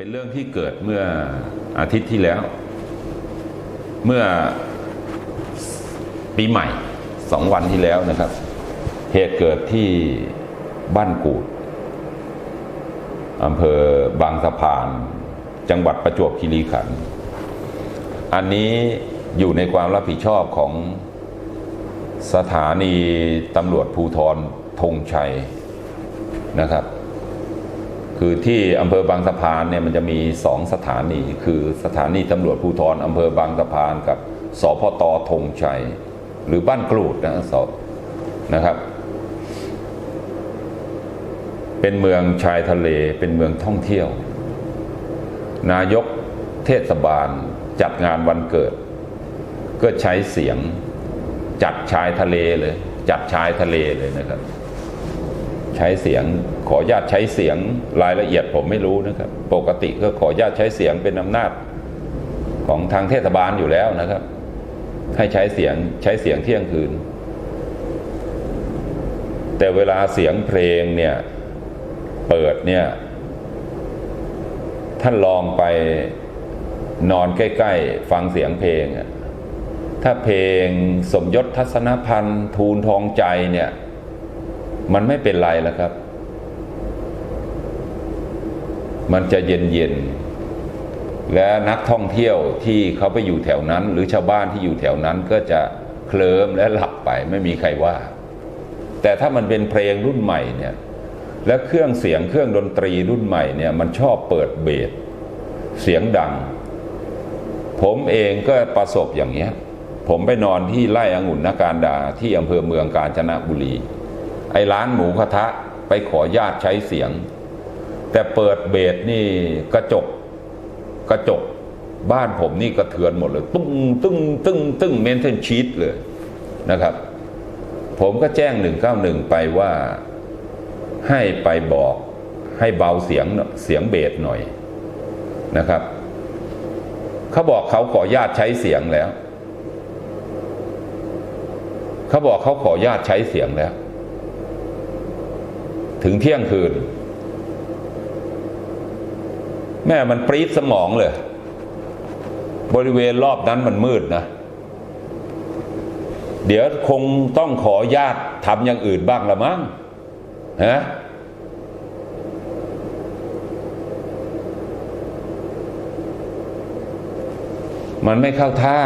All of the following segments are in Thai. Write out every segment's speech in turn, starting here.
เป็นเรื่องที่เกิดเมื่ออาทิตย์ที่แล้ว เมื่อปีใหม่สองวันที่แล้วนะครับ เหตุเกิดที่บ้านกูดอำเภอบางสะพาน จังหวัดประจวบคีรีขันธ์อันนี้อยู่ในความรับผิดชอบของสถานีตำรวจภูธรธงชัยนะครับ คือที่อำเภอบางสะพานเนี่ยมันจะมีสองสถานี คือสถานีตำรวจภูธรอำเภอบางสะพานกับสพตธงชัย หรือบ้านกรูดนะสนะครับ เป็นเมืองชายทะเลเป็นเมืองท่องเที่ยว นายกเทศบาลจัดงานวันเกิด ก็ใช้เสียงจัดชายทะเลเลย จัดชายทะเลเลยนะครับ ใช้เสียง ขออนุญาตใช้เสียงรายละเอียดผมไม่รู้นะครับ ปกติก็ขออนุญาตใช้เสียงเป็นอำนาจของทางเทศบาลอยู่แล้วนะครับ ให้ใช้เสียงใช้เสียงเที่ยงคืน แต่เวลาเสียงเพลงเนี่ย เปิดเนี่ย ท่านลองไปนอนใกล้ ๆ ฟังเสียงเพลง ถ้าเพลงสมยศทัศนพันธ์ทูลทองใจเนี่ย มันไม่เป็นไรแล้วครับ มันจะเย็นเย็นๆและนักท่องเที่ยวที่เขาไปอยู่แถวนั้น หรือชาวบ้านที่อยู่แถวนั้นก็จะเคลิ้มและหลับไปไม่มีใครว่า แต่ถ้ามันเป็นเพลงรุ่นใหม่เนี่ยและเครื่องเสียงเครื่องดนตรีรุ่นใหม่เนี่ยมันชอบเปิดเบสเสียงดัง ผมเองก็ประสบอย่างเนี้ย ผมไปนอนที่ไร่องุ่นนาการดาที่อำเภอเมืองกาญจนบุรี ไอ้ร้านหมูกระทะไปขอญาตใช้เสียง แต่เปิดเบสนี่กระจกกระจกบ้านผมนี่กระเทือนหมดเลยตุ้งตึ้งตึ้งตึ้งเมนเทนชีตเลยนะครับ ผมก็แจ้ง 191 ไปว่าให้ไปบอกให้เบาเสียงเสียงเบสหน่อยนะครับ เขาบอกเขาขอญาตใช้เสียงแล้ว เขาบอกเขาขอญาตใช้เสียงแล้ว ถึงเที่ยงคืน แม่มันปรี๊ดสมองเลย บริเวณรอบนั้นมันมืดนะ เดี๋ยวคงต้องขอญาตทำอย่างอื่นบ้างละมั้งฮะมันไม่เข้าท่า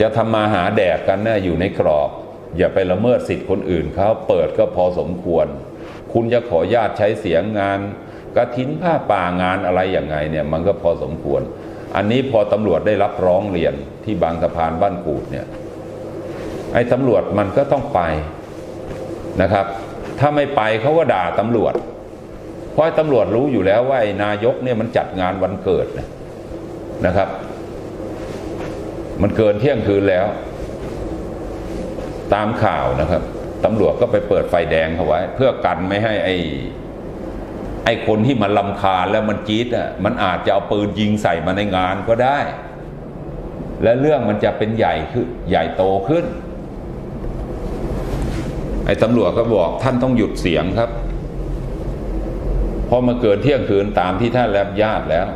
จะทำมาหาแดกกันนะ่ะอยู่ในกรอบ อย่าไปละเมิดสิทธิ์คนอื่นเขาเปิดก็พอสมควร คุณจะขอญาตใช้เสียงงาน กระถินผ้าป่างานอะไรอย่างไงเนี่ยมันก็พอสมควร อันนี้พอตำรวจได้รับร้องเรียนที่บางสะพานบ้านกูดเนี่ยไอ้ตำรวจมันก็ต้องไปนะครับ ถ้าไม่ไปเขาก็ด่าตำรวจ เพราะตำรวจรู้อยู่แล้วว่าไอ้นายกเนี่ยมันจัดงานวันเกิดนะครับ มันเกินเที่ยงคืนแล้ว ตามข่าวนะครับตำรวจก็ไปเปิดไฟแดงเขาไว้ เพื่อกันไม่ให้ไอ้ ไอ้คนที่มันลำคาแล้วมันจี๊ดอะมันอาจจะเอาปืนยิงใส่มาในงานก็ได้ และเรื่องมันจะเป็นใหญ่ขึ้นใหญ่โตขึ้น ไอ้ตำรวจก็บอกท่านต้องหยุดเสียงครับพราะมาเกินเที่ยงคืนตามที่ท่านแลบญาติแล้ว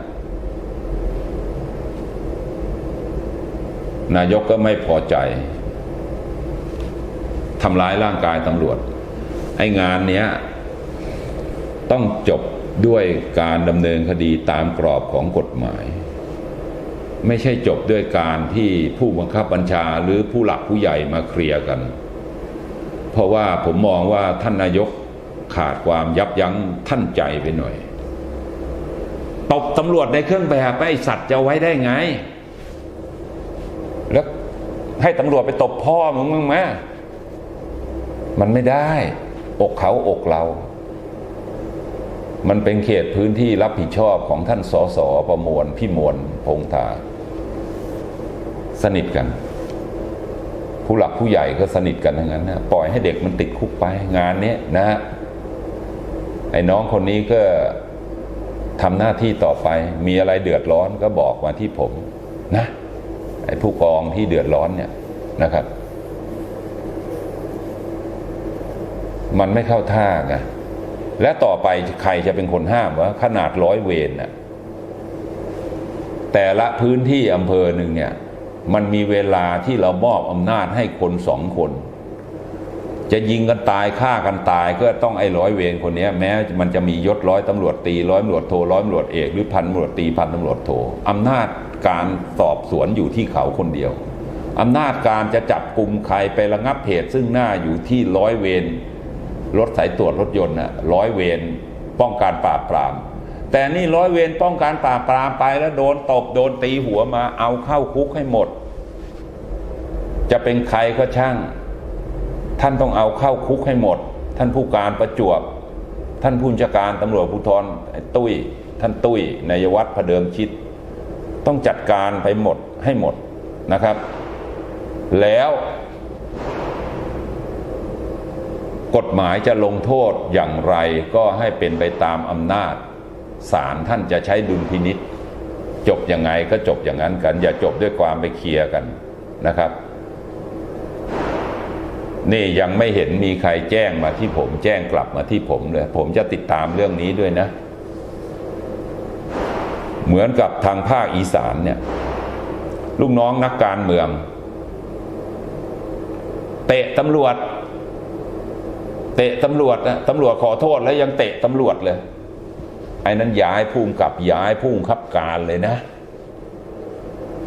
นายกก็ไม่พอใจทำร้ายร่างกายตำรวจ ไอ้งานเนี้ย ต้องจบด้วยการดำเนินคดีตามกรอบของกฎหมาย ไม่ใช่จบด้วยการที่ผู้บังคับบัญชาหรือผู้หลักผู้ใหญ่มาเคลียร์กัน เพราะว่าผมมองว่าท่านนายกขาดความยับยั้งท่านใจไปหน่อยตบตำรวจในเครื่องแบบไอ้สัตว์จะไว้ได้ไง แล้วให้ตำรวจไปตบพ่อมึงมึงไหมมันไม่ได้ อกเขาอกเรา มันเป็นเขตพื้นที่รับผิดชอบของท่านสสประมวลพี่มวลพงษาสนิทกัน ผู้หลักผู้ใหญ่ก็สนิทกันทั้งนั้นนะปล่อยให้เด็กมันติดคุกไปงานนี้นะฮะไอ้น้องคนนี้ก็ทำหน้าที่ต่อไปมีอะไรเดือดร้อนก็บอกมาที่ผมนะไอ้ผู้กองที่เดือดร้อนเนี่ยนะครับ มันไม่เข้าท่าไง และต่อไปใครจะเป็นคนห้ามว่าขนาดร้อยเวรน่ะแต่ละพื้นที่อำเภอหนึ่งเนี่ย มันมีเวลาที่เรามอบอำนาจให้คนสองคน จะยิงกันตายฆ่ากันตายก็ต้องไอ้ร้อยเวรคนนี้แม้มันจะมียศร้อยตำรวจตีร้อยตำรวจโทร้อยตำรวจเอกหรือพันตำรวจตีพันตำรวจโทอำนาจการสอบสวนอยู่ที่เขาคนเดียวอำนาจการจะจับกลุ่มใครไประงับเหตุซึ่งหน้าอยู่ที่ร้อยเวร รถสายตรวจรถยนต์นะร้อยเวรป้องกันปราบปราม แต่นี่ร้อยเวรป้องกันปราบปรามไปแล้วโดนตบโดนตีหัวมาเอาเข้าคุกให้หมด จะเป็นใครก็ช่าง ท่านต้องเอาเข้าคุกให้หมด ท่านผู้การประจวบ ท่านผู้จัดการตำรวจภูธรไอ้ตุ้ย ท่านตุ้ยนายวัฒน์พระเดิมชิด ต้องจัดการไปหมดให้หมดนะครับ แล้ว กฎหมายจะลงโทษอย่างไรก็ให้เป็นไปตามอำนาจศาลท่านจะใช้ดุลพินิษจบยังไงก็จบอย่างนั้นกัน อย่าจบด้วยความไปเคลียร์กันนะครับ นี่ยังไม่เห็นมีใครแจ้งมาที่ผม แจ้งกลับมาที่ผมเลย ผมจะติดตามเรื่องนี้ด้วยนะ เหมือนกับทางภาคอีสานเนี่ยลูกน้องนักการเมือง เตะตำรวจ เตะตำรวจนะตำรวจขอโทษแล้วยังเตะตำรวจเลย ไอ้นั้นย้ายพุ่งกับย้ายพุ่งคับการเลยนะ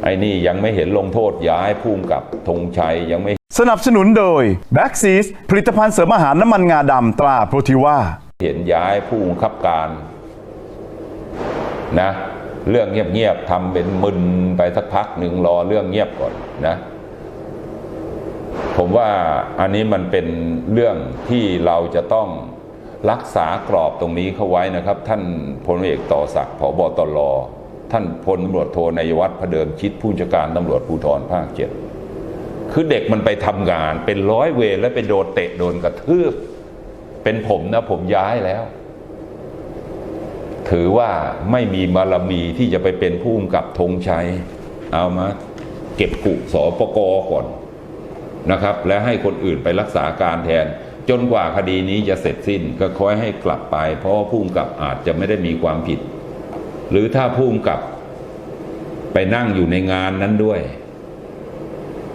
ไอ้นี่ยังไม่เห็นลงโทษย้ายพุ่งกับธงชัยยังไม่สนับสนุนโดย b a c k s e a s ผลิตภัณฑ์เสริมอาหารน้ำมันงาดำตราโปรทิว่าเห็นย้ายผู้บังคับการนะ เรื่องเงียบๆทำเป็นมึนไปสักพักหนึ่งรอเรื่องเงียบก่อนนะ ผมว่าอันนี้มันเป็นเรื่องที่เราจะต้องรักษากรอบตรงนี้เข้าไว้นะครับ ท่านพลเอกต่อศักดิ์ผบตรท่านพลตำรวจโทนายวัฒน์พเดิมชิดผู้จัดการตำรวจภูธรภาคเจ็ดคือเด็กมันไปทำงาน เป็นร้อยเวรแล้วไปโดนเตะโดนกระทืบ เป็นผมนะผมย้ายแล้ว ถือว่าไม่มีบารมีที่จะไปเป็นผู้กำกับธงชัย เอามา เก็บกุสอปกก่อน นะครับ และให้คนอื่นไปรักษาการแทน จนกว่าคดีนี้จะเสร็จสิ้นก็ค่อยให้กลับไป เพราะว่าผู้กำกับอาจจะไม่ได้มีความผิด หรือถ้าผู้กำกับไปนั่งอยู่ในงานนั้นด้วย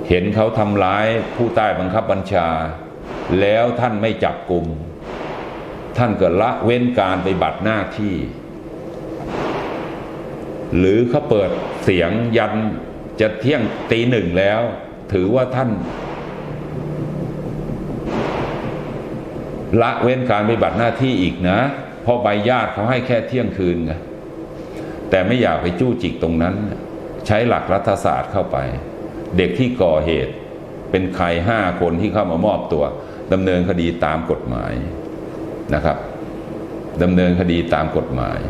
เห็นเขาทำร้ายผู้ใต้บังคับบัญชา แล้วท่านไม่จับกลุ่มท่านก็ละเว้นการไปบัติหน้าที่ หรือเขาเปิดเสียงยันจะเที่ยงตีหนึ่งแล้ว ถือว่าท่าน ละเว้นการปฏิบัติหน้าที่อีกนะเพราะใบญาติเขาให้แค่เที่ยงคืนไงแต่ไม่อยากไปจู้จิกตรงนั้น ใช้หลักรัฐศาสตร์เข้าไป เด็กที่ก่อเหตุ เป็นใครห้าคนที่เข้ามามอบตัวดำเนินคดีตามกฎหมายนะครับดำเนินคดีตามกฎหมาย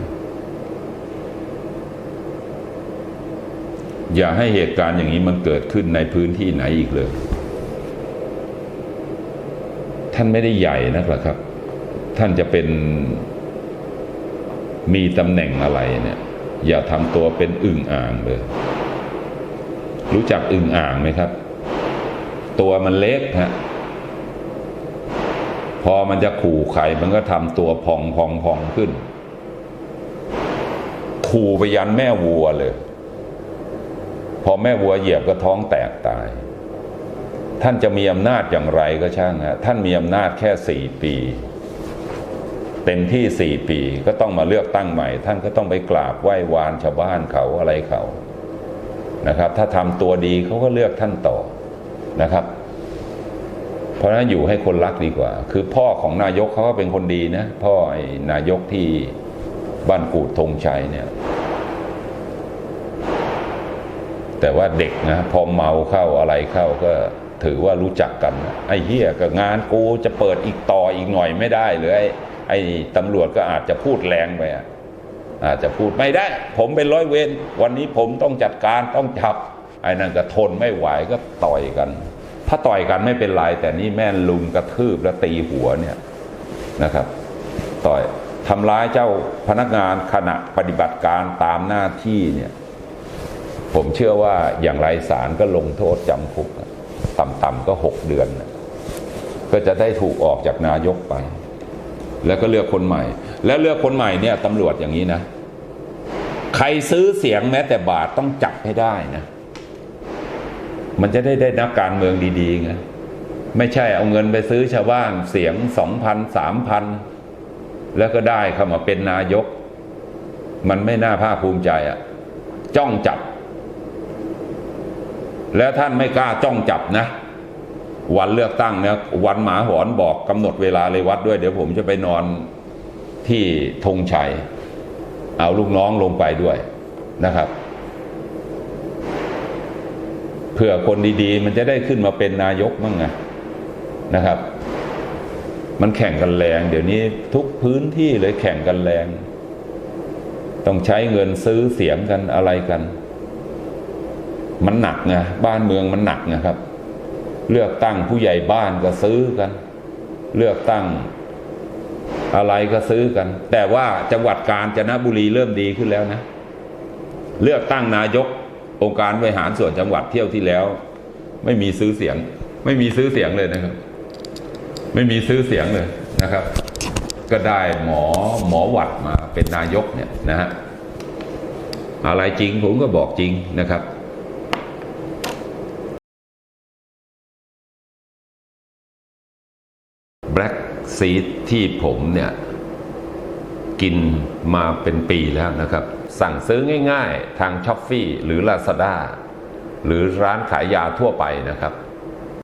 อย่าให้เหตุการณ์อย่างนี้มันเกิดขึ้นในพื้นที่ไหนอีกเลย ท่านไม่ได้ใหญ่นักหรอกครับ ท่านจะเป็นมีตำแหน่งอะไรเนี่ย อย่าทำตัวเป็นอึ่งอ่างเลย รู้จักอึ่งอ่างไหมครับ ตัวมันเล็กฮะพอมันจะขู่ใครมันก็ทำตัวพองพองพองขึ้น ขู่ไปยันแม่วัวเลย พอแม่วัวเหยียบก็ท้องแตกตาย ท่านจะมีอำนาจอย่างไรก็ช่างฮะท่านมีอำนาจแค่สี่ปี เต็มที่สี่ปีก็ต้องมาเลือกตั้งใหม่ ท่านก็ต้องไปกราบไหว้วานชาวบ้านเขาอะไรเขานะครับ ถ้าทำตัวดีเขาก็เลือกท่านต่อนะครับ เพราะนั้นอยู่ให้คนรักดีกว่า คือพ่อของนายกเขาก็เป็นคนดีนะพ่อไอ้นายกที่บ้านกูดธงชัยเนี่ยแต่ว่าเด็กนะพอเมาเข้าอะไรเข้าก็ ถือว่ารู้จักกัน ไอ้เฮียกับงานกูจะเปิดอีกต่ออีกหน่อยไม่ได้หรือไอ้ไอ้ตำรวจก็อาจจะพูดแรงไปอาจจะพูดไม่ได้ ผมเป็นร้อยเวรวันนี้ผมต้องจัดการต้องจับ ไอ้นั่นก็ทนไม่ไหวก็ต่อยกัน ถ้าต่อยกันไม่เป็นไรแต่นี่แม่ลุมกระทืบแล้วตีหัวเนี่ยนะครับ ต่อยทำร้ายเจ้าพนักงานขณะปฏิบัติการตามหน้าที่เนี่ยผมเชื่อว่าอย่างไรศาลก็ลงโทษจำคุกอะ ต่ำก็หกเดือน ก็จะได้ถูกออกจากนายกไป แล้วก็เลือกคนใหม่ แล้วเลือกคนใหม่เนี่ยตำรวจอย่างนี้นะ ใครซื้อเสียงแม้แต่บาทต้องจับให้ได้นะ มันจะได้ได้นักการเมืองดีๆไงไม่ใช่เอาเงินไปซื้อชาวบ้านเสียงสองพันสามพันแล้วก็ได้เข้ามาเป็นนายก มันไม่น่าภาคภูมิใจอะจ้องจับ แล้วท่านไม่กล้าจ้องจับนะ วันเลือกตั้งเนี่ยวันหมาหอนบอกกำหนดเวลาเลยวัดด้วย เดี๋ยวผมจะไปนอนที่ธงชัย เอาลูกน้องลงไปด้วยนะครับเพื่อคนดีๆ มันจะได้ขึ้นมาเป็นนายกมั่งไงนะครับ มันแข่งกันแรง เดี๋ยวนี้ทุกพื้นที่เลยแข่งกันแรง ต้องใช้เงินซื้อเสียงกันอะไรกัน มันหนักไงบ้านเมืองมันหนักนะครับ เลือกตั้งผู้ใหญ่บ้านก็ซื้อกัน เลือกตั้งอะไรก็ซื้อกัน แต่ว่าจังหวัดกาญจนบุรีเริ่มดีขึ้นแล้วนะ เลือกตั้งนายกองค์การบริหารส่วนจังหวัดเที่ยวที่แล้ว ไม่มีซื้อเสียง ไม่มีซื้อเสียงเลยนะครับ ไม่มีซื้อเสียงเลยนะครับ ก็ได้หมอหมอหวัดมาเป็นนายกเนี่ยนะฮะอะไรจริงผมก็บอกจริงนะครับ แบล็กซีดที่ผมเนี่ย กินมาเป็นปีแล้วนะครับ สั่งซื้อง่าย ๆ ทางช้อปฟีหรือ Lazada หรือร้านขายยาทั่วไปนะครับ